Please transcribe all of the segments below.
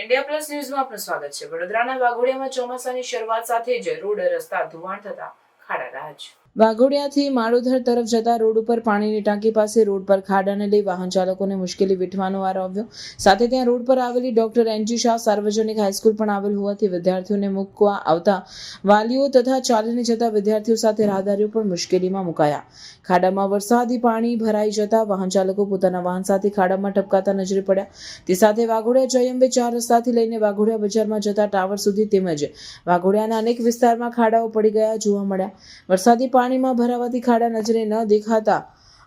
India plus ન્યૂઝમાં આપનું સ્વાગત છે. વડોદરાના વાઘોડિયામાં ચોમાસાની શરૂઆત સાથે જ રોડ રસ્તા ધોવાણ થતા ખાડા છે વાઘોડિયાથી માળોધર તરફ જતા રોડ ઉપર પાણીની ટાંકી પાસે રોડ પર ખાડાને લઈ વાહન ચાલકોને મુશ્કેલી વેઠવાનો વાર આવ્યો. સાથે ત્યાં રોડ પર આવેલી ડોક્ટર એનજી શાહ સાર્વજનિક હાઈસ્કૂલ પણ આવેલ હોવાથી વિદ્યાર્થીઓને મૂકવા આવતા વાલીઓ તથા ચાલીને જતા વિદ્યાર્થીઓ સાથે રાહદારીઓ પણ મુશ્કેલીમાં મુકાયા. ખાડામાં વરસાદી પાણી ભરાઈ જતા વાહન ચાલકો પોતાના વાહન સાથે ખાડામાં ટપકાતા નજરે પડ્યા. તે સાથે વાઘોડિયા જયંબે ચાર રસ્તાથી લઈને વાઘોડિયા બજારમાં જતા ટાવર સુધી તેમજ વાઘોડિયાના અનેક વિસ્તારમાં ખાડાઓ પડી ગયા જોવા મળ્યા. વરસાદી પાણીમાં ભરાવાથી ખાડા નજરે ન દેખાતા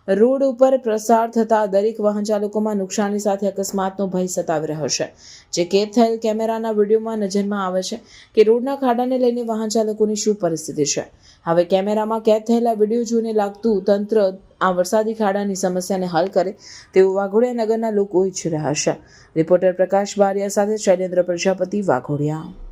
રોડ ઉપર પ્રસાર થતા દરેક વાહન ચાલકોમાં નુકસાની સાથે અકસ્માતનો ભય સતાવી રહ્યો છે. જે કેદ થયેલ કેમેરાના વિડીયોમાં નજરમાં આવે છે કે રોડના ખાડાને લઈને વાહન ચાલકોની શું પરિસ્થિતિ છે. હવે કેમેરામાં કેદ થયેલા વીડિયો જોઈને લાગતું તંત્ર આ વરસાદી ખાડાની સમસ્યાને હલ કરે તેવું વાઘોડિયા નગરના લોકો ઈચ્છી રહ્યા છે. રિપોર્ટર પ્રકાશ બારિયા સાથે શૈલેન્દ્ર પ્રજાપતિ વાઘોડિયા.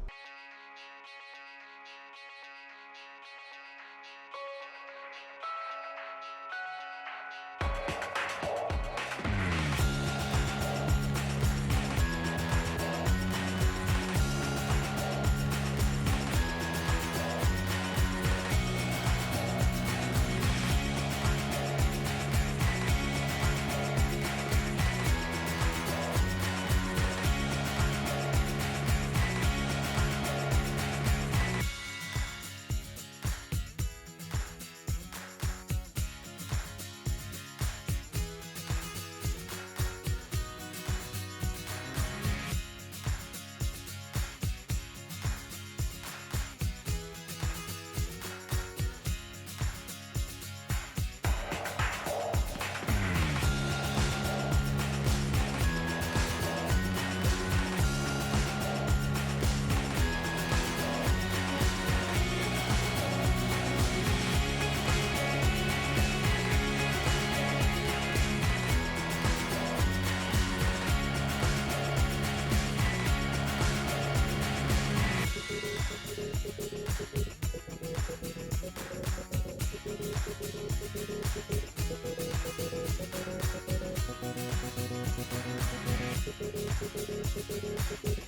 Thank you.